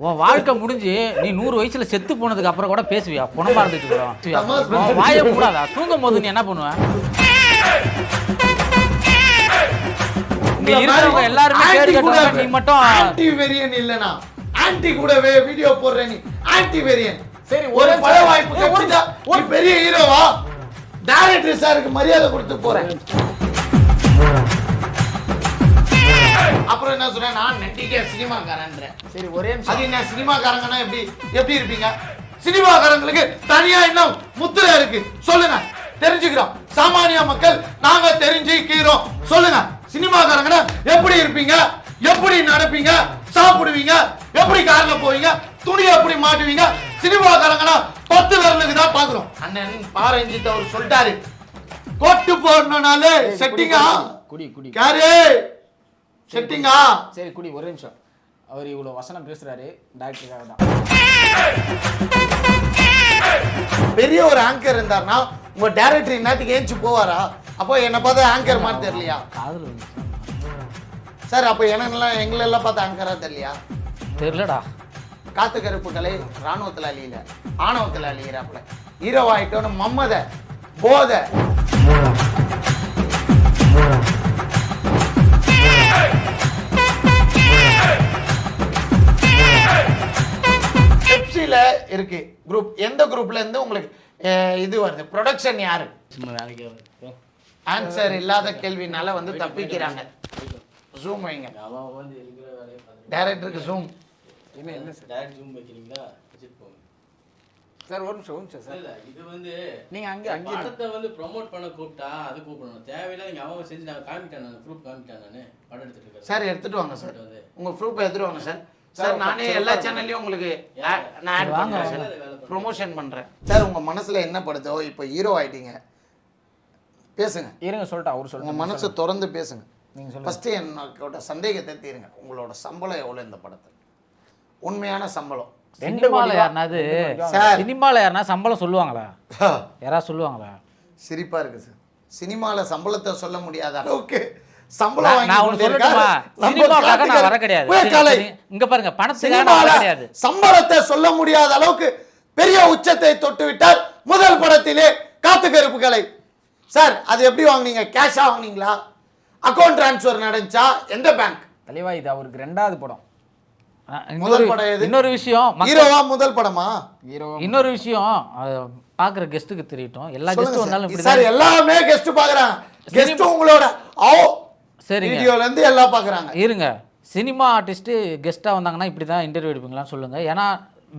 உன் வாழ்க்கை முடிஞ்சு நீ நூறு வயசுல செத்து போனதுக்கு அப்புறம் கூட பேசுவியா? புனமா இருந்துட்டு வாயை கூடாதா தூங்கும் போது நீ என்ன பண்ணுவ? இருக்கிறவங்க எல்லாருமே கேடு கட்டுவாங்க நீ மட்டும் ஆன்டி வெரியன் இல்லனா ஆன்டி கூடவே வீடியோ போடுற நீ. ஆன்டி வெரியன் சரி, ஒரு நிமிஷம். வாய்ப்பு ஒரு பெரிய ஹீரோவா டைரக்டர் சாருக்கு மரியாதை கொடுத்து போறேன். அப்புறம் என்ன சொன்னேன் நான் நட்டிக்க சினிமாக்காரன்றேன். சரி ஒரே அது என்ன சினிமாக்காரங்கன்னா எப்படி எப்படி இருப்பீங்க? சினிமாக்காரங்களுக்கு தனியா இன்னும் முத்திரை இருக்கு. சொல்லுங்க. தெரிஞ்சுக்கிறோம். சாமானிய மக்கள் நாங்க தெரிஞ்சுக்கிறோம். சொல்லுங்க. சினிமாக்காரங்கன்னா எப்படி இருப்பீங்க? எப்படி நடப்பீங்க? சாப்பிடுவீங்க? எப்படி கார்ல போவீங்க? துணி எப்படி மாட்டுவீங்க? சினிமாக்காரங்கன்னா பத்து விரலுக்கு தான் பாக்குறோம் அண்ணன் பாரஞ்சித் அவர் சொல்லிட்டாரு. கொட்டு போடணும்னாலே செட்டிங்கா குடி குடி. யாரு? செட்டிங்கா சரி குடி ஒரே நிமிஷம். அவர் இவ்வளவு வசனம் பேசுறாரு டாக்டருக்காக தான். பெரிய ஒரு ஆங்கர் இருந்தாருன்னா உங்க டைரக்டர் இன்னத்துக்கு ஏஞ்சி போவாரா? அப்போ என்னை பார்த்தா ஆங்கர் மாதிரி தெரியலையா? காதல் சார் அப்போ என்னெல்லாம் எங்களெல்லாம் பார்த்து ஆங்கரா தெரியலையா? தெரியலடா. காத்து கருப்புகளை ராணுவத்தில் அழியல ஆணவத்தில் அழியிறாப்புல ஹீரோ ஆயிட்டோன்னு மம்மத போத. பெப்சில இருக்கு. குரூப் எந்த குரூப்ல இருந்து உங்களுக்கு இது வருது? ப்ரொடக்ஷன் யாரு. ஆன்சர் இல்லாத கேள்வினால வந்து தப்பிக்கிறாங்க. ஜூம் வைங்க. டைரக்டருக்கு ஜூம் என்ன என்ன சார்? டேரக்ட் ஜூம் வைக்கிறீங்களா? வச்சுட்டு போங்க. சார் ஒரு நிமிஷம் ஒரு நிமிஷம் சார். இல்ல இது வந்து நீங்க அங்க அங்கே படத்தை வந்து ப்ரோமோட் பண்ண கூப்பிட்டா அது கூப்பிடணும். தேவையில்லை இங்க அவன் செஞ்சு நான் காமிட்டேன் நான். ப்ரூஃப் காமிட்டேன் நான். படம் எடுத்துட்டு இருக்கேன் சார் எடுத்துட்டு வாங்க சார். வந்து உங்க ப்ரூஃப் எடுத்துட்டு வாங்க சார். சார் நானே எல்லா சேனல்லையும் உங்களுக்கு நான் ஆட் பண்ணுறேன் சார். ப்ரொமோஷன் பண்றேன். சார் உங்க மனசுல என்ன படுதோ இப்போ ஹீரோ ஆயிட்டீங்க. பேசுங்க. இருங்க சொல்லிட்டா அவர் சொல்லுங்க மனசு திறந்து பேசுங்க. நீங்க சொல்லுங்க. ஃபர்ஸ்ட் என்னோட சந்தேகத்தை தீருங்க. உங்களோட சம்பளம் எவ்வளவு இந்த படத்துல? உண்மையான சம்பளம். யாருனாது சார். சினிமால யாருனா சம்பளம் சொல்லுவாங்களா? யாராவது சொல்லுவாங்களா? சிரிப்பா இருக்கு சார். சினிமால சம்பளத்தை சொல்ல முடியாத அளவுக்கு சம்பளம் நான் வாங்கி நான். சொல்லட்டுமா? வர கிடையாது. இங்க பாருங்க பணத்துக்காக கிடையாது. சம்பளத்தை சொல்ல முடியாத அளவுக்கு பெரிய உச்சத்தை தொட்டு விட்டார் முதல் படத்திலே காத்து கருப்புகளை சார் அது எப்படி வாங்குனீங்க? கேஷா வாங்குனீங்களா? அக்கௌண்ட் டிரான்ஸ்ஃபர் நடந்துச்சா? எந்த பேங்க் தலைவா இது அவருக்கு ரெண்டாவது படம். முதல் இன்னொரு- படம் எது? இன்னொரு விஷயம் ஹீரோவா முதல் படமா? ஹீரோ. இன்னொரு விஷயம் பாக்குற கெஸ்ட்டுக்கு தெரியட்டும். எல்லா கெஸ்ட்டும் வந்தாலும் சார் எல்லாமே கெஸ்ட் பாக்குறாங்க. கெஸ்ட் உங்களோட ஓ சரிங்க. வீடியோல இருந்து எல்லாம் பாக்குறாங்க இருங்க. சினிமா ஆர்டிஸ்ட்டு கெஸ்ட்டாக வந்தாங்கன்னா இப்படி தான் இன்டர்வியூ எடுப்பீங்களான்னு சொல்லுங்கள் ஏன்னா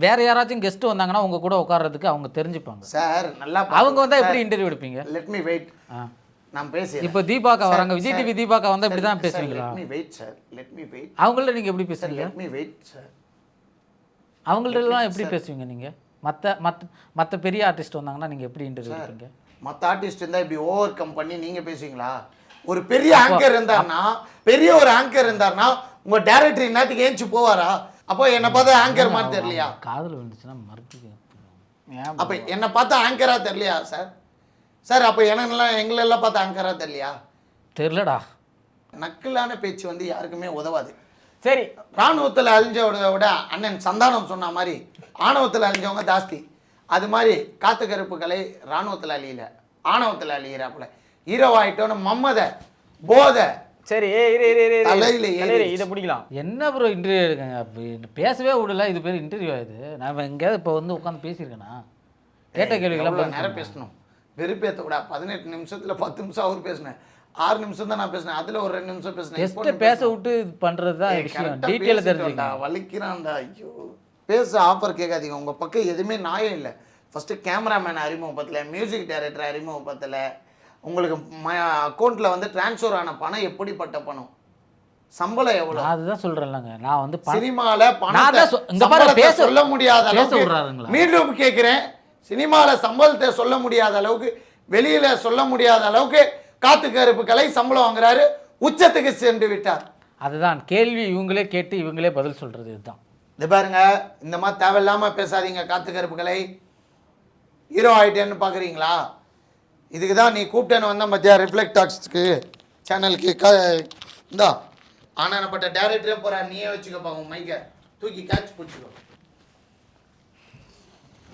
வேற யாராச்சும் கெஸ்ட் வந்தாங்கன்னா உங்க கூட உட்கார்றதுக்கு அவங்க தெரிஞ்சுப்பாங்க. சார் நல்லா அவங்க வந்தா எப்படி இன்டர்வியூ எடுப்பீங்க? Let me wait. நான் பேசி இப்போ தீபாக்கா வராங்க. விஜய் டிவி தீபாக்கா வந்தா இப்படி தான் பேசுவீங்களா? Let me wait sir let me wait அவங்கள்ட்ட நீங்க எப்படி சார் பேசுவீங்க? லெட் மீ வெயிட் சார் அவங்கள்ட்டலாம் எப்படி பேசுவீங்க நீங்க? மத்த மத்த மத்த பெரிய ஆர்டிஸ்ட் வந்தாங்கன்னா நீங்க எப்படி இன்டர்வியூ எடுப்பீங்க? மற்ற ஆர்டிஸ்ட் இருந்தா இப்படி ஓவர் கம் பண்ணி நீங்க பேசுவீங்களா? ஒரு பெரிய ஆங்கர் இருந்தாருன்னா பெரிய ஒரு ஆங்கர் இருந்தாருன்னா உங்க டைரக்டர் என்னத்துக்கு ஏஞ்சி போவாரா? அப்போ என்னை பார்த்தா ஆங்கர் மாதிரி தெரியலையா? காதல் வந்துச்சுன்னா ஏன் அப்ப என்னை பார்த்தா ஆங்கரா தெரியலையா சார் சார் அப்போ என்னெல்லாம் எங்களெல்லாம் பார்த்தா ஆங்கரா தெரியலையா? தெரிலடா நக்கலான பேச்சு வந்து யாருக்குமே உதவாது. சரி. ராணுவத்தில் அழிஞ்சவட விட அண்ணன் சந்தானம் சொன்ன மாதிரி ஆணவத்தில் அழிஞ்சவங்க ஜாஸ்தி. அது மாதிரி காத்து கருப்புகளை ராணுவத்தில் அழியல ஆணவத்தில் அழியிறாப்புல. ஹீரோ ஆயிட்டோன்னு மம்மத போத. சரி ஏய், இரு இரு தலையில இதை பிடிக்கலாம். என்ன ப்ரோ இன்டர்வியூ எடுக்கங்க? பேசவே விடல இது பேர் இன்டர்வியூ இது? நான் எங்கேயாவது இப்போ வந்து உட்காந்து பேசியிருக்கேனா? கேட்ட பதில் நேரம். பேசணும்? வெறுப்பேத்த விட பதினெட்டு நிமிஷத்துல பத்து நிமிஷம் அவர் பேசினேன். ஆறு நிமிஷம் தான் நான் பேசினேன். அதுல ஒரு ரெண்டு நிமிஷம் பேசினேன். பேச. விட்டு இது பண்றது தான் விஷயம். டீட்டெயில தெரிஞ்சுக்கணும் வலிக்கிறான்டா ஐயோ. பேச ஆஃபர் கேட்காதீங்க. உங்க பக்கம் எதுவுமே நியாயம் இல்லை. ஃபர்ஸ்ட் கேமராமேன் அறிமுகப்படுத்தல மியூசிக் டைரக்டர் அறிமுகப்படுத்தல. உங்களுக்கு அக்கௌண்ட்ல வந்து டிரான்ஸ்ஃபர் ஆன பணம் எப்படிப்பட்ட பணம்? சம்பளம் எவ்வளவு? நான் அதுதான் சொல்றேன்லங்க. நான் வந்து சினிமால பணத்தை சொல்ல முடியாத அளவுக்கு? மீண்டும் கேட்கிறேன் சினிமால சம்பளத்தை சொல்ல முடியாத அளவுக்கு வெளியில சொல்ல முடியாத அளவுக்கு காத்து கருப்பு கலை சம்பளம் வாங்குறாரு. உச்சத்துக்கு சென்று விட்டார். அதுதான். கேள்வி இவங்களே கேட்டு இவங்களே பதில் சொல்றது இதுதான். இது பாருங்க இந்த மாதிரி தேவையில்லாம பேசாதீங்க காத்து கருப்புகளை ஹீரோ ஆயிட்டேன்னு பாக்குறீங்களா? இதுக்கு தான் நீ கூப்பிட்டேன்னு வந்த மத்தியா ரிஃப்ளெக்ட் டாக்ஸ்க்கு சேனலுக்கு க இந்தா. ஆனானப்பட்ட டேரக்டரே போறா நீயே வச்சுக்கப்பா உன் மைக்க தூக்கி கேட்ச் பிடிச்சிக்கோ.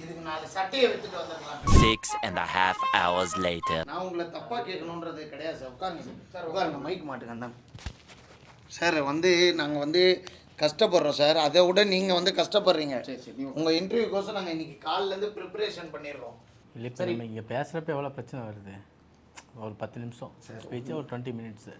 இதுக்கு நாலு சட்டையை வித்துட்டு வந்துருக்கலாம். Six and a half hours later. நான் உங்களை தப்பா கேட்கணுன்றது கிடையாது சார். உட்காருங்க சார். சார் உட்காருங்க. மைக் மாட்டுங்க தான் சார் வந்து நாங்கள் வந்து கஷ்டப்படுறோம் சார். அதை விட நீங்கள் வந்து கஷ்டப்படுறீங்க. சரி சரி உங்கள் இன்டர்வியூக்கோசம் நாங்கள் இன்னைக்கு காலிலேருந்து ப்ரிப்பரேஷன் பண்ணிடுறோம். இல்லை இப்போ நம்ம இங்கே பேசுகிறப்ப எவ்வளோ பிரச்சனை வருது? ஒரு பத்து நிமிஷம். ஸ்பீச்சு ஒரு டுவெண்ட்டி மினிட்ஸு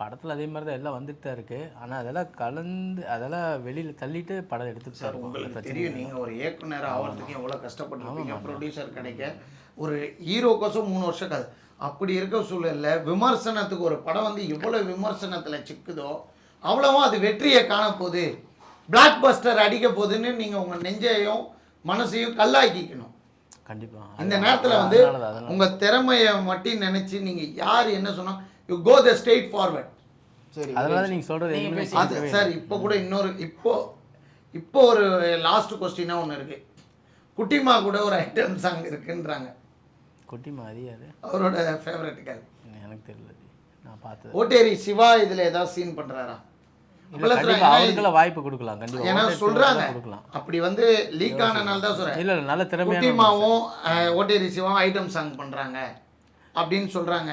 படத்தில் அதே மாதிரி தான் எல்லாம் வந்துட்டு தான் இருக்குது ஆனால் அதெல்லாம் கலந்து அதெல்லாம் வெளியில் தள்ளிட்டு படம் எடுத்துட்டு இருக்கும். உங்களுக்கு தெரியும். நீங்கள் ஒரு இயக்குனர் ஆகிறதுக்கு எவ்வளோ கஷ்டப்பட்டுருப்பீங்க. ப்ரொடியூசர் கிடைக்க ஒரு ஹீரோக்கோசம் மூணு வருஷம் காது அப்படி இருக்க சூழல்ல விமர்சனத்துக்கு ஒரு படம் வந்து எவ்வளோ விமர்சனத்தில் சிக்குதோ அவ்வளவும் அது வெற்றியை காண போகுது. பிளாக் பஸ்டர் அடிக்க போகுதுன்னு நீங்கள் உங்கள் நெஞ்சையும் மனசையும் கல்லாக்கிக்கணும். கண்டிப்பாக இந்த நேரத்தில் வந்து உங்கள் திறமையை மட்டும் நினச்சி நீங்கள் யார் என்ன சொன்னால் you go the straightforward சரி அதனால தான் நீங்கள் சொல்கிறது அது சார் இப்போ கூட இன்னொரு இப்போ இப்போ ஒரு லாஸ்ட் கொஸ்டினாக ஒன்று இருக்கு. குட்டிமா கூட ஒரு ஐட்டம் சாங் இருக்குன்றாங்க. குட்டி மாதிரி அது அவரோட ஃபேவரட்டுக்காக எனக்கு தெரியல. நான் பார்த்தது. ஓட்டேரி சிவா இதில் ஏதாவது சீன் பண்ணுறாரா அவருக்கெல்லாம் வாய்ப்பு கொடுக்கலாம் ஏன்னா சொல்றாங்க. கொடுக்கலாம். அப்படி வந்து லீக் ஆனனால தான் சொல்கிறேன் இல்லை இல்லை நல்ல திறமையான குட்டிமாவும் ஐட்டம் சாங் பண்ணுறாங்க அப்படின்னு சொல்றாங்க.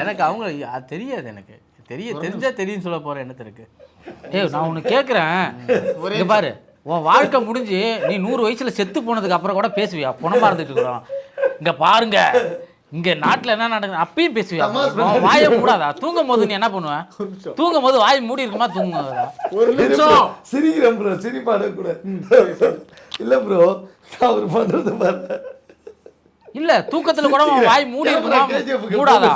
எனக்கு அவங்க அது தெரியாது எனக்கு. தெரிய தெரிஞ்சா தெரியும் சொல்ல போகிற எண்ணத்து இருக்கு ஏய் நான் கேட்குறேன் இங்க பாரு. உன் வாழ்க்கை முடிஞ்சு நீ நூறு வயசுல செத்து போனதுக்கு அப்புறம் கூட பேசுவியா? புனமா இருந்துட்டு இருக்கிறோம் இங்க பாருங்க. இங்க நாட்டுல என்ன நடக்குது? அப்பயும் பேசுவியா? உன் வாயை மூடாதா? தூங்கும் போது நீ என்ன பண்ணுவ? தூங்கும் போது வாய் மூடி இருக்குமா? தூங்குவதா ஒரு நிமிஷம். சிரிக்கிறேன் ப்ரோ சிரிப்பாட கூட. இல்ல ப்ரோ அவர் பண்றது பாரு. இல்ல தூக்கத்துல கூட வாய் மூடி இருக்குமா? மூடாதா?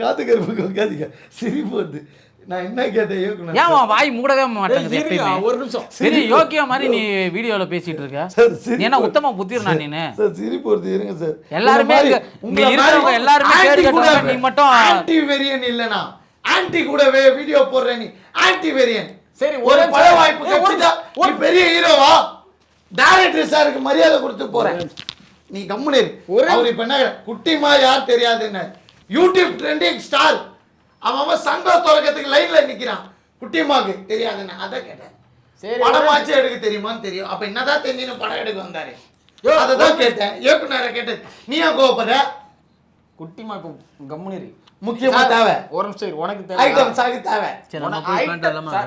காத்து உட்காதீங்க சிரிப்பு வருது நான் என்ன கேட்டேன்? ஏன் உன் வாய் மூடவே மாட்டேங்குது இருங்க, எப்பயுமே? ஒரு நிமிஷம். பெரிய யோக்கிய மாதிரி நீ வீடியோல பேசிட்டு இருக்க. சார், என்ன உத்தம புத்திரனா நீனு. சார் சிரிப்பு இருங்க சார். எல்லாருமே இங்க- இங்க இருக்கிறவங்க எல்லாருமே கேடு கட்டுறவங்க, நீ மட்டும் ஆன்டி வெரியன் இல்லனா ஆன்டி கூடவே வீடியோ போடுற நீ. ஆன்டி வெரியன் சரி, ஒரு நிமிஷம். வாய்ப்பு ஒரு கிடைச்சா ஒரு பெரிய ஹீரோவா டைரக்டர் சாருக்கு மரியாதை கொடுத்து போறேன். நீ கம்முனு. ஒரு- அவர் இப்ப என்ன குட்டிமா யார் தெரியாதுன்னு. யூடியூப் ட்ரெண்டிங் ஸ்டார் அவன் சங்கம் தொடக்கத்துக்கு லைன்ல நிக்கிறான். குட்டிமாக்கு தெரியாதுன்னு அதை கேட்டேன். சரி, படமாச்சு எடுக்க தெரியுமான்னு தெரியும். அப்ப என்னதான் தெரிஞ்சுன்னு படம் எடுக்க வந்தாரு. அததான் கேட்டேன். இயக்குனரை கேட்டேன். நீ ஏன் கோவப்படுற? குட்டிமா இப்போ கம்முனு. முக்கியமா தேவை. ஒரு நிமிஷம் இரு, உனக்கு தேவை. ஐட்டம் சாகு தேவை.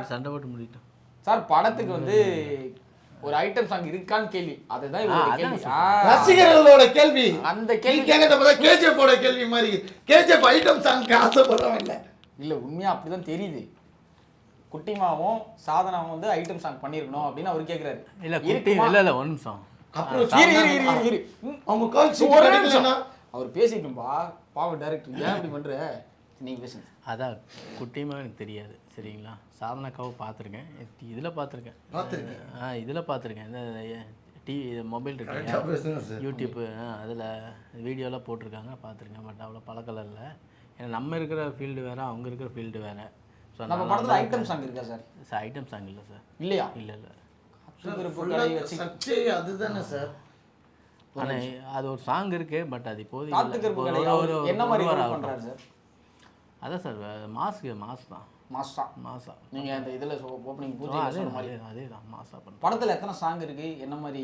சண்டை போட்டு முடிட்டோம் சார் படத்துக்கு வந்து ஒரு ஐட்டம் சாங் இருக்கான்னு கேள்வி. அதுதான். ரசிகர்களோட கேள்வி. அந்த கேள்வி கேட்கறத பார்த்தா கேஜிஎஃப் ஓட கேள்வி மாதிரி கேஜிஎஃப் ஐட்டம் சாங்க்கு ஆசைப்படுறவன் இல்ல. இல்ல உண்மையா அப்படிதான் தெரியுது. குட்டிமாவும் சாதனாவும் வந்து ஐட்டம் சாங் பண்ணிருக்கணும் அப்படின்னு அவர் கேக்குறாரு. இல்லை குட்டி? இல்லை இல்லை ஒரு நிமிஷம் அப்புறம் அவங்க அவர் பேசிட்டும்பா பாவம் டைரக்டர் ஏன் இப்படி பண்ற? நீங்க பேசுங்க அதான் குட்டியுமா எனக்கு தெரியாது சரிங்களா? சாதனாக்காவை பார்த்துருக்கேன். இதில் பார்த்துருக்கேன். பார்த்திருக்கீங்க? ஆ இதில் பார்த்துருக்கேன். இந்த டிவி மொபைல் இருக்கு யூடியூப்பு அதில் வீடியோலாம் போட்டிருக்காங்க பார்த்துருக்கேன் பட் அவ்வளோ பழக்கம் இல்லை. ஏன்னா நம்ம இருக்கிற ஃபீல்டு வேறு அவங்க இருக்கிற ஃபீல்டு வேறு. ஸோ நம்ம படத்துல ஐட்டம் சாங் இருக்கா சார்? சார் ஐட்டம் சாங் இல்லை சார். இல்லையா? இல்லை இல்லை. அதுதானே சார். ஆனால் அது ஒரு சாங் இருக்குது பட் அது இப்போதைக்கு என்ன மாதிரி ஆகட்டும். பண்றாரு சார்? அதான் சார் மாஸ்க்கு மாஸ் தான். மாஸ்டா மாசா நீங்க அந்த இதுல ஓப்பனிங் பூஜை அதே மாதிரி. அதே தான் மாசா பண்ணுறோம். படத்துல எத்தனை சாங் இருக்கு? என்ன மாதிரி?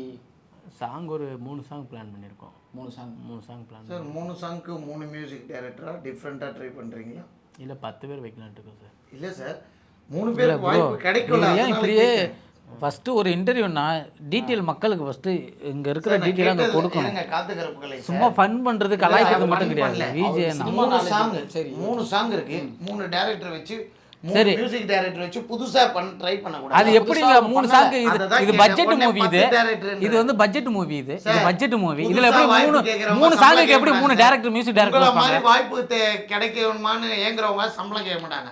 சாங் ஒரு மூணு சாங் பிளான் பண்ணியிருக்கோம். மூணு சாங் மூணு சாங் பிளான் சார் மூணு சாங்க்கு மூணு மியூசிக் டைரக்டரா டிஃப்ரெண்டா ட்ரை பண்றீங்களா? இல்லை பத்து பேர் வைக்கலான்ட்டு இருக்கோம் சார். இல்ல சார் மூணு ப்ரோ வாய்ப்பு கிடைக்கல இப்படியே. ஃபஸ்ட்டு ஒரு இன்டர்வியூனா டீட்டெயில் மக்களுக்கு ஃபஸ்ட்டு இங்கே இருக்கிற டீட்டெயில் அங்கே கொடுக்கணும். சும்மா ஃபன் பண்ணுறது கலாய்க்கிறது மட்டும் கிடையாது அவர் மூணு சாங். சரி. மூணு சாங் இருக்கு மூணு டைரக்டர் வச்சு மூணு சரி. மியூசிக் டைரக்டர் வச்சு புதுசா பண்ண ட்ரை பண்ண அது புதுசா மூணு. சாங்கு இது இது. பட்ஜெட் மூவி இது இது வந்து பட்ஜெட் மூவி இது இது பட்ஜெட் மூவி இதுல எப்படி மூணு மூணு சாங்குக்கு எப்படி மூணு. டேரக்டர் மியூசிக் டேரக்டர் வாய்ப்பு கிடைக்கணுமான்னு ஏங்குறவங்க சம்பளம் கேட்க மாட்டாங்க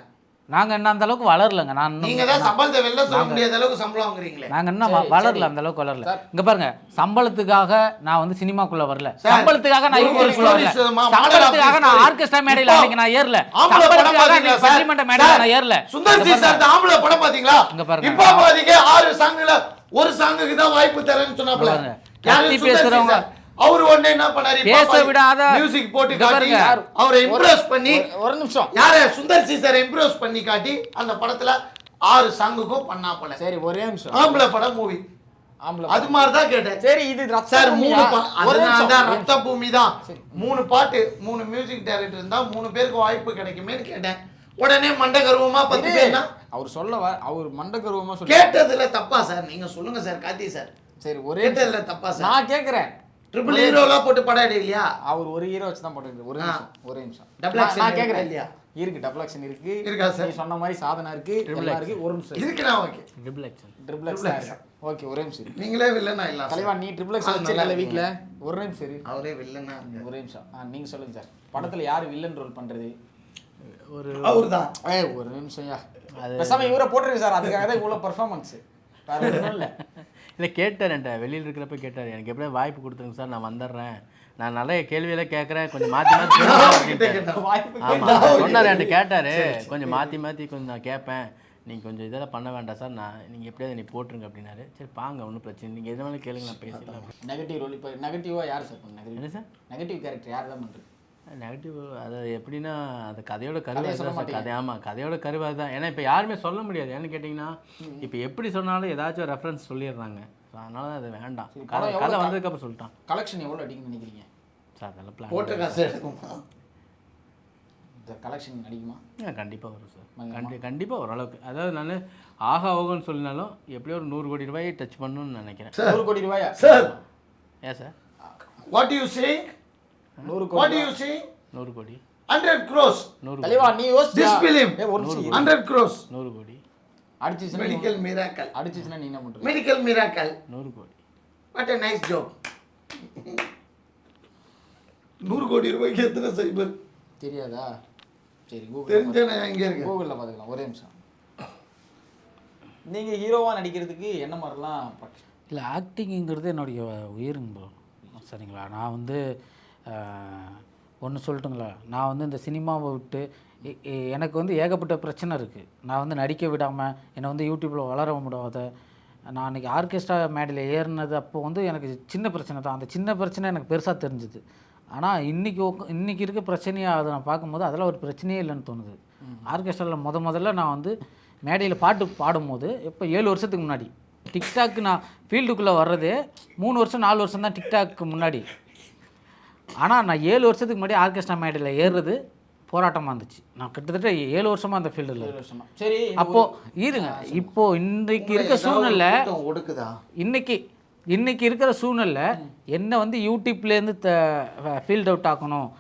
நாங்க என்ன அந்த அளவுக்கு வளரலங்க நான் இன்னும் நீங்க தான் சம்பளத்தை வெளில சொல்ல முடியாத அளவுக்கு சம்பளம் வாங்குறீங்களே நாங்க இன்னும் வ- சரி, வளரல. அந்த அளவுக்கு வளரல. இங்க பாருங்க சம்பளத்துக்காக நான் வந்து சினிமாக்குள்ள வரல சம்பளத்துக்காக நான் ஒரு இவங்களுக்குள்ள வரல சம்பளத்துக்காக நான். ஆர்கெஸ்ட்ரா மேடையில அன்னைக்கு நான் ஏறல ஆம்பளை படம் சம்பளத்துக்காக? பட்டிமன்ற மேடையில நான் ஏறல சுந்தர் சி சார் ஆம்பளை படம் பாத்தீங்களா இங்க பாருங்க. இப்ப பாத்தீங்க ஆறு சாங்குல ஒரு சாங்குக்கு தான் வாய்ப்பு தரேன்னு சொன்னாப்ல பாருங்க. யாரு பேசுறவங்க? அவர் உடனே என்ன பண்ணாரு? பேச விடாத. மியூசிக் போட்டு காட்டி. அவரை இம்ப்ரெஸ் பண்ணி ஒரு- நிமிஷம். யார? சுந்தர் சி சார் இம்ப்ரெஸ் பண்ணி காட்டி அந்த படத்துல ஆறு சாங்குக்கும் பண்ணா போல. சரி ஒரே நிமிஷம். ஆம்பளை படம் மூவி ஆம்பளை அது மாதிரி தான் கேட்டேன். சரி இது ரத்த சார்? மூணு. தான் ரத்த பூமி தான். மூணு பாட்டு மூணு மியூசிக் டைரக்டர் இருந்தா மூணு பேருக்கு வாய்ப்பு கிடைக்குமேன்னு கேட்டேன். உடனே மண்டை கருவமா பத்து பேர்னா? அவர் சொல்ல அவர் மண்டகருவமா சொல்லி கேட்டதுல தப்பா சார். நீங்க சொல்லுங்க சார் கார்த்தி சார். சரி ஒரே தப்பா சார். நான் கேக்குறேன். ட்ரிபிள் ஹீரோலாம் போட்டு படம் இல்லையா? அவர் ஒரு ஹீரோ வச்சு தான் போட்டுருக்கு ஒரு. நிமிஷம் ஒரே நிமிஷம். நான்- action நான் கேக்குறேன். இல்லையா? இருக்கு டபுள் ஆக்ஷன் இருக்கு. இருக்கா சார்? நீ சொன்ன மாதிரி சாதனா இருக்கு எல்லாம் இருக்கு ஒரு நிமிஷம் இருக்குண்ணா okay. Triple action triple X okay ஒரே நிமிஷம். நீங்களே வில்லனா இல்ல தலைவா நீ ட்ரிபிள் எக்ஸ் ஆ, நல்லா வச்சிருக்கல. வீட்ல? ஒரு நிமிஷம் இரு. அவரே வில்லனா. ஒரே நிமிஷம். நீங்க சொல்லுங்க சார் படத்துல யாரு வில்லன் ரோல் பண்றது? ஒரு அவர்தான். ஏய் ஒரு நிமிஷம் யா பேசாம இவரை போட்டுருக்கு சார் அதுக்காக தான் இவ்வளவு பெர்ஃபார்மன்ஸ் வேற ஒண்ணும் இல்ல. இல்லை கேட்டார் என்கிட்ட. வெளியில் இருக்கிறப்ப கேட்டார் எனக்கு எப்படியா வாய்ப்பு கொடுத்துருங்க சார் நான் வந்துடுறேன். நான் நிறைய கேள்வியெல்லாம் கேட்குறேன் கொஞ்சம் மாற்றி மாற்றி ஆமாம் சொன்னார் என்கிட்ட கேட்டார் கொஞ்சம் மாற்றி மாற்றி கொஞ்சம் நான் கேட்பேன் நீங்கள் கொஞ்சம் இதெல்லாம் பண்ண வேண்டாம் சார் நான் நீங்கள் எப்படியாவது நீ போட்டுருங்க அப்படின்னாரு. சரி பாங்க ஒன்றும் பிரச்சனை நீங்கள் எது வேணாலும் கேளுங்க நான் பேசிக்கலாம் நெகட்டிவ் ரோல் இப்போ நெகட்டிவா யார் சார் என்ன சார் நெகட்டிவ் கேரக்டர் யார் தான் பண்றது? நெகட்டிவ் அது எப்படின்னா அது கதையோட மாட்டீங்க. கதை. ஆமாம் கதையோட கருவாக தான் ஏன்னா இப்போ யாருமே சொல்ல முடியாது. ஏன்னு கேட்டிங்கன்னா இப்போ எப்படி சொன்னாலும் ஏதாச்சும் ரெஃபரன்ஸ் சொல்லிடுறாங்க. ஸோ அதனால தான் அது வேண்டாம். கதை கதை வந்ததுக்கப்புறம் சொல்லிட்டான். கலெக்ஷன் எவ்வளவு அடிக்கும்னு நினைக்கிறீங்க? சார் அதெல்லாம் போட்ட பிளான் காசு எடுக்குமா? கலெக்ஷன் அடிக்குமா? கண்டிப்பாக வரும் சார். கண்டி கண்டிப்பாக ஓரளவுக்கு அதாவது நான் ஆகா ஓகோன்னு சொல்லினாலும் எப்படியோ ஒரு நூறு கோடி ரூபாயை டச் பண்ணணும்னு நினைக்கிறேன். நூறு கோடி ரூபாயா? சார் ஏன் சார்? வாட் யூ சே நூறு வாட் கோடி. யூ சே நூறு கோடி. 100 crores. நூறு தலைவா நீ யோசிச்சு நிமிஷம். இரு. 100 crores. நூறு கோடி. அடிச்சுச்சுன்னா medical miracle. அடிச்சுச்சுன்னா நீ என்ன medical miracle. நூறு கோடி. What a nice joke நூறு கோடி ரூபாய்க்கு எத்தனை சைபர் தெரியாதா? சரி கூகுள் தெரிஞ்ச நான் எங்க கூகுளில் பார்த்துக்கலாம். ஒரே நிமிஷம். நீங்க ஹீரோவா நடிக்கிறதுக்கு என்ன மாதிரிலாம் இல்லை ஆக்டிங்கிறது என்னுடைய உயிருங்க ப்ரோ சரிங்களா? நான் வந்து ஒன்று சொல்லட்டுங்களா? நான் வந்து இந்த சினிமாவை விட்டு எனக்கு வந்து ஏகப்பட்ட பிரச்சனை இருக்குது நான் வந்து நடிக்க விடாமல் என்னை வந்து யூடியூப்பில் வளர விடாத நான் அன்றைக்கி ஆர்கெஸ்ட்ரா மேடையில் ஏறினது அப்போ வந்து எனக்கு சின்ன பிரச்சனை தான். அந்த சின்ன பிரச்சனை எனக்கு பெருசாக தெரிஞ்சுது. ஆனால் இன்றைக்கி இன்றைக்கி இருக்க பிரச்சனையாக அதை நான் பார்க்கும்போது அதெல்லாம் ஒரு பிரச்சனையே இல்லைன்னு தோணுது. ஆர்கெஸ்ட்ராவில் முத முதல்ல நான் வந்து மேடையில் பாட்டு பாடும்போது இப்போ ஏழு வருஷத்துக்கு முன்னாடி டிக்டாக் நான் ஃபீல்டுக்குள்ளே வர்றதே மூணு வருஷம் நாலு வருஷம் தான் டிக்டாக்கு முன்னாடி. ஆனால் நான் ஏழு வருஷத்துக்கு முன்னாடி ஆர்கெஸ்ட்ரா மேடையில் ஏறுறது போராட்டமாக இருந்துச்சு. நான் கிட்டத்தட்ட ஏழு வருஷமாக அந்த ஃபீல்டில் வருஷமா. சரி இந்த அப்போ ஒரு- இருங்க இப்போ இன்றைக்கு இருக்க சூழ்நிலை ஒடுக்குதா? இன்னைக்கு இன்னைக்கு இருக்கிற சூழ்நிலை என்ன வந்து யூடியூப்லேருந்து த ஃபீல்ட் அவுட் ஆக்கணும்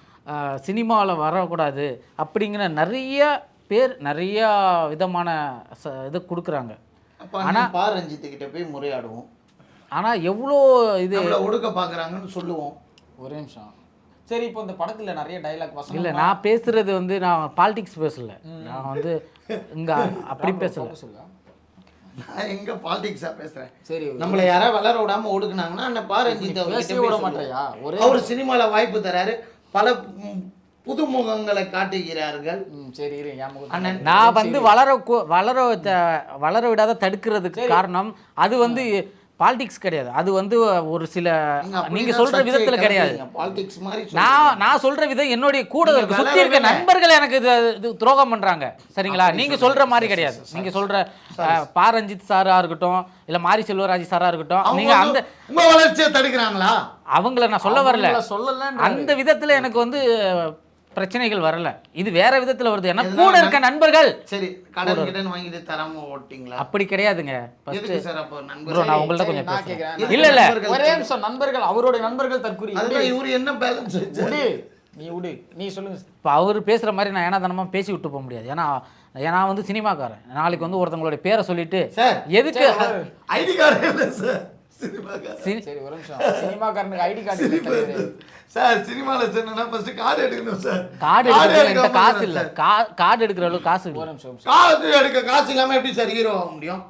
சினிமாவில் வரக்கூடாது அப்படிங்கிற நிறைய பேர் நிறைய விதமான ச இது கொடுக்குறாங்க. நான் பா ரஞ்சித்து கிட்ட போய் முறையாடுவோம். ஆனால் எவ்வளோ இது நம்மள ஒடுக்க பாக்குறாங்கன்னு சொல்லுவோம். ஒரே நிமிஷம். சரி இப்போ இந்த படத்துல நிறைய டைலாக் வசனம் இல்லை நான் பேசுறது வந்து நான் பாலிடிக்ஸ் பேசல. நான் வந்து இங்கே அப்படி பேசல. நான் எங்க பாலிடிக்ஸா பேசுறேன்? சரி நம்மள யாராவது வளர விடாம ஒடுக்குனாங்கன்னா அண்ணன் பா ரஞ்சித் அவர்கிட்ட பேசவே போய் விட. மாட்டேயா ஒரே அவர் சினிமால வாய்ப்பு தராரு. பல ம், புது முகங்களை காட்டுகிறார்கள். சரி அண்ணன், நான் வந்து வளர கு- வளர வளர விடாத தடுக்கிறதுக்கு காரணம் அது வந்து பாலிடிக்ஸ் கிடையாது. அது வந்து ஒரு சில நீங்க சொல்ற விதத்துல கிடையாது. பாலிடிக்ஸ் மாதிரி நான் நான் சொல்ற விதம் என்னுடைய கூட இருக்க. சுத்தி இருக்க. நண்பர்கள் எனக்கு இது துரோகம் பண்றாங்க. சரிங்களா? நீங்க சொல்ற மாதிரி கிடையாது. நீங்க சொல்ற பாரஞ்சித் சாரா இருக்கட்டும் இல்ல மாரி செல்வராஜ் சாரா இருக்கட்டும் நீங்க அந்த உங்க வளர்ச்சியை தடுக்கிறாங்களா? அவங்கள நான் சொல்ல வரல. சொல்லலன்ற அந்த விதத்துல எனக்கு வந்து பிரச்சனைகள் வரல. இது வேற விதத்துல வருது. ஏன்னா கூட இருக்க நண்பர்கள். சரி கடன் கிடன் வாங்கிட்டு தராம ஓட்டிங்களா? அப்படி கிடையாதுங்க. ஃபர்ஸ்ட் சார் அப்போ நண்பர் நான் உங்கள்ட்ட கொஞ்சம் பேசுறேன். இல்ல இல்ல. ஒரே நிமிஷம் நண்பர்கள் அவருடைய நண்பர்கள் தற்கொலை அதுதான் இவரு என்ன பேலன்ஸ் விடு நீ விடு நீ சொல்லுங்க இப்போ அவர் பேசுகிற மாதிரி நான் ஏனாதனமாக பேசி விட்டு போக முடியாது. ஏன்னா ஏன்னா வந்து சினிமாக்காரன். நாளைக்கு வந்து ஒருத்தவங்களுடைய பேரை சொல்லிட்டு எதுக்கு ஐடி கார்டு இல்லை சார் சரி ஒரு நிமிஷம். சினிமாக்காரனுக்கு ஐடி கார்டு. சார் சினிமால சேர்ந்தா ஃபர்ஸ்ட் கார்டு எடுக்கணும் சார். கார்டு எடுக்கிற காசு இல்லை. கார்டு எடுக்கிற அளவுக்கு காசு ஒரு நிமிஷம். காசு எடுக்க காசு இல்லாம எப்படி சார் ஹீரோ ஆக முடியும்?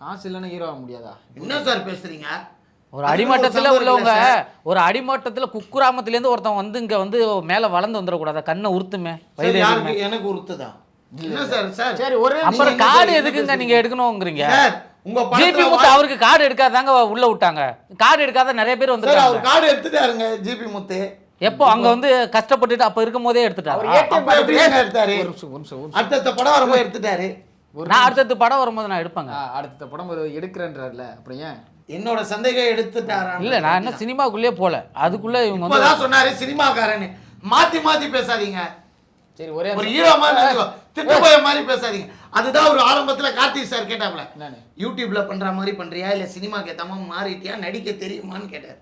காசு இல்லைன்னா ஹீரோ ஆக முடியாதா? என்ன சார் பேசுறீங்க? ஒரு அடிமட்டத்தில் உள்ளவங்க. ஒரு அடிமட்டத்தில் குக்கிராமத்துலேருந்து ஒருத்தன் வந்து இங்கே வந்து மேலே வளர்ந்து வந்துடக்கூடாதா. கண்ணை உறுத்துமே எனக்கு உறுத்துதா? என்ன சார் சார்? சரி ஒரே அப்புறம் நீங்க கார்டு எதுக்குங்க? நீங்கள் எடுக்கணுங்கிறீங்க? சார் உங்க ஜிபி முத்து அவருக்கு கார்டு எடுக்காதாங்க உள்ள விட்டாங்க. கார்டு எடுக்காத நிறைய பேர் சார் வந்துருக்காங்க. அவர் கார்டு எடுத்துட்டாருங்க ஜிபி முத்து எப்போ? அங்க வந்து கஷ்டப்பட்டுட்டு அப்ப இருக்கும் போதே அவர் எடுத்துட்டாரு. அடுத்த படம் வரும்போது எடுத்துட்டாரு. நான் அடுத்தடுத்து படம் வரும்போது நான் எடுப்பேங்க. அடுத்த படம் ஒரு எடுக்கிறேன்றார்ல அப்புறம் ஏன்? என்னோட சந்தேகம் எடுத்துட்டாரா இல்ல நான் என்ன சினிமாக்குள்ளே போல. அதுக்குள்ள இவங்க வந்து சொன்னாரு சினிமாக்காரன்னு. மாத்தி மாத்தி பேசாதீங்க. சரி ஒரே ஒரு. ஹீரோ மாதிரி. திட்டு போய மாதிரி பேசாதீங்க. அதுதான் ஒரு ஆரம்பத்துல கார்த்திக் சார் கேட்டாப்ல? யூடியூப்ல பண்ற மாதிரி பண்றியா? இல்ல சினிமாக்கு ஏத்த மாதிரி மாறிட்டியா? நடிக்க தெரியுமான்னு கேட்டார்.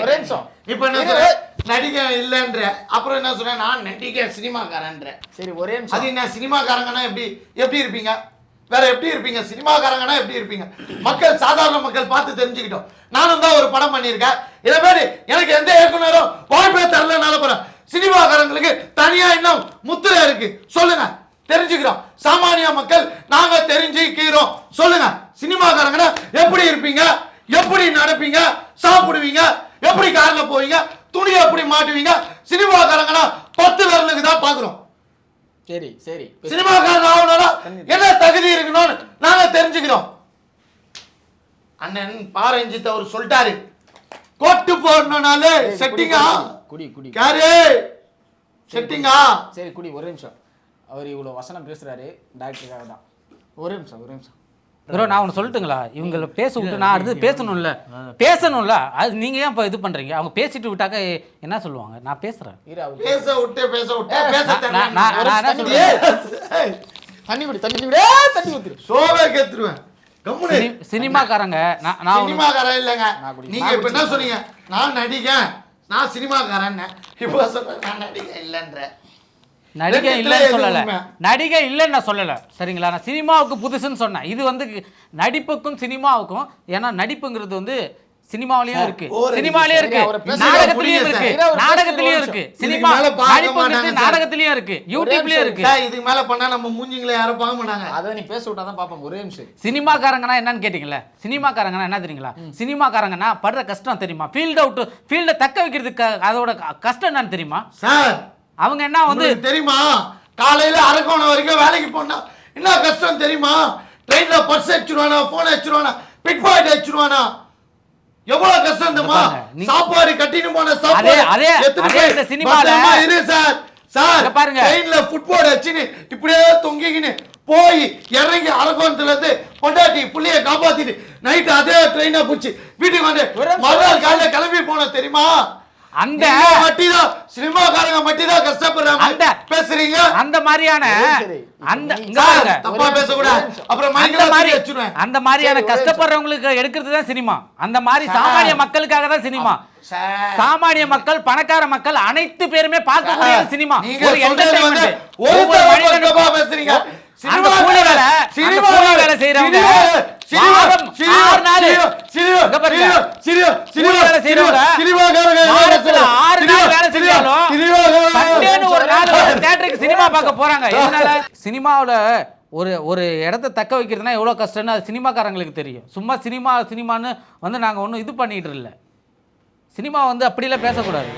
ஒரே- நிமிஷம். இப்ப என்ன நடிக்க இல்லன்ற. அப்புறம் என்ன சொல்றேன் நான் நடிக்க சினிமாக்காரன்ற. சரி ஒரே அது நிமிஷம் என்ன சினிமாக்காரங்கன்னா எப்படி எப்படி இருப்பீங்க? வேற எப்படி இருப்பீங்க? சினிமாக்காரங்கன்னா எப்படி இருப்பீங்க? மக்கள் சாதாரண மக்கள் பார்த்து தெரிஞ்சுக்கிட்டோம். நானும் தான் ஒரு படம் பண்ணியிருக்கேன். இதை மாதிரி எனக்கு எந்த இயக்குனரும் வாய்ப்பே தரலனால போறேன் சினிமாக்காரங்களுக்கு தனியா இன்னும் முத்திரை இருக்கு. சொல்லுங்க. தெரிஞ்சுக்கிறோம். சாமானிய மக்கள் நாங்க தெரிஞ்சுக்கிறோம். சொல்லுங்க சினிமாக்காரங்கன்னா எப்படி இருப்பீங்க? எப்படி நடப்பீங்க? சாப்பிடுவீங்க? எப்படி கார்ல போவீங்க? துணி எப்படி மாட்டுவீங்க? சினிமாக்காரங்கன்னா பத்து விரலுக்கு தான் பாக்குறோம் சரி சரி. சினிமாக்காரன் ஆகணும்னா என்ன தகுதி இருக்கணும்னு நாங்க தெரிஞ்சுக்கிறோம். அண்ணன் பாரஞ்சித் அவர் சொல்லிட்டாரு. கோட்டு போடணும்னாலே செட்டிங்கா குடி குடி காரு செட்டிங்கா சரி குடி ஒரு நிமிஷம். அவர் இவ்வளவு வசனம் பேசுறாரு டாக்டருக்காக தான். ஒரு நிமிஷம் ஒரு நிமிஷம். ப்ரோ நான் ஒன்று சொல்லட்டுங்களா? இவங்கள பேச விட்டு நான் அடுத்து பேசணும்ல. பேசணும்ல. அது நீங்க ஏன் இப்போ இது பண்றீங்க? அவங்க பேசிட்டு விட்டாக்க என்ன சொல்லுவாங்க? நான் அவர் பேச விட்டு பேச விட்டு பேச நான் நான் நான் தெரியல. என்ன ஏய், தண்ணி குடி தண்ணி குடி தண்ணி ஊத்திரு சோவே கேத்துருவேன். சினிமாக்காரங்க நான் நான் சினிமாக்காரன் இல்லைங்க. நான் குடி- நீங்க நான் இப்ப என்ன. சொன்னீங்க? நான் நடிகன். நான் சினிமாக்காரன் இப்போ நான் நடிகன் இல்லைன்ற. நடிகை இல்லைன்னு சொல்லல? நடிகை இல்லைன்னு நான் சொல்லல. சரிங்களா? நான் சினிமாவுக்கு புதுசுன்னு சொன்னேன். இது வந்து நடிப்புக்கும் சினிமாவுக்கும் ஏன்னா நடிப்புங்கிறது வந்து சினிமாவிலயும் இருக்கு. சினிமாலயும் இருக்கு. நாடகத்திலயும் இருக்கு. நாடகத்திலயும் இருக்கு. சினிமா நடிப்புங்கிறது. நாடகத்திலயும் இருக்கு. யூடியூப்லயும் இருக்கு. இதுக்கு மேல பண்ணா நம்ம மூஞ்சிங்களை யாரும் பார்க்க மாட்டாங்க. அதை நீ பேச விட்டா தான் பார்ப்போம். ஒரே நிமிஷம். சினிமாக்காரங்கன்னா என்னன்னு கேட்டிங்களே சினிமாக்காரங்கன்னா என்ன தெரியுங்களா? சினிமாக்காரங்கன்னா படுற கஷ்டம் தெரியுமா? ஃபீல்ட் அவுட் ஃபீல்டை தக்க வைக்கிறதுக்கு அதோட கஷ்டம் என்னன்னு தெரியுமா? சார் அவங்க என்ன வந்து தெரியுமா? காலையில அரக்கோணம் வரைக்கும் வேலைக்கு போனா என்ன கஷ்டம் தெரியுமா? ட்ரெயின்ல பர்ஸ் அடிச்சிருவானா போன் அடிச்சிருவானா பிக் பாக்கெட் அடிச்சிருவானா எவ்வளவு கஷ்டம் தெரியுமா? சாப்பாடு கட்டின்னு போன சாப்பாடு. அதே- அதே இந்த சினிமால- இரு சார். சார் பாருங்க. ட்ரெயின்ல ஃபுட்போர்ட் வச்சுன்னு இப்படியே தொங்கிக்கின்னு போய் இறங்கி அரக்கோணத்துல இருந்து பொண்டாட்டி புள்ளைய காப்பாத்திட்டு நைட் அதே ட்ரெயினை பிடிச்சி வீட்டுக்கு வந்து. மறுநாள் காலையில கிளம்பி போன தெரியுமா? அந்த மட்டும்தான் சினிமாக்காரங்க மட்டும்தான் கஷ்டப்படுறாங்க. அந்த- பேசுறீங்க? அந்த மாதிரியான. அந்த. தப்பா பேசக்கூடாது. அப்புறம் அந்த மைக்ல மாதிரி வச்சிருவேன் அந்த மாதிரியான. கஷ்டப்படுறவங்களுக்கு எடுக்கிறது தான் சினிமா. அந்த மாதிரி. சாமானிய மக்களுக்காக தான் சினிமா. சாமானிய மக்கள் பணக்கார மக்கள் அனைத்து பேருமே பார்க்கக்கூடிய சினிமா. ஒரு. ஒரு ஒவ்வொரு மனிதனுக்கும் தப்பா பேசுறீங்க அந்த சினிமா கூலி வேலை, அந்த சினிமா கூலி வேலை செய்றவங்க, சினிமா வாரம் சினிமா ஆறு நாள். சினிமா இங்க பாருங்க. சினிமா சினிமா கூலி வேலை செய்றவங்க, சினிமாக்காரங்க வாரத்துல ஆறு நாள் வேலை செஞ்சாலும் சினிமாக்காரங்க சண்டேன்னு ஒரு நாள் தேட்டருக்கு சினிமா பார்க்க போறாங்க. சினிமாவுல ஒரு ஒரு இடத்த தக்க வைக்கிறதுனா எவ்வளோ கஷ்டம்னு அது சினிமாக்காரங்களுக்கு தெரியும். சும்மா சினிமா சினிமான்னு வந்து நாங்கள் ஒன்றும் இது பண்ணிட்டு இல்லை. சினிமா வந்து அப்படிலாம் பேசக்கூடாது.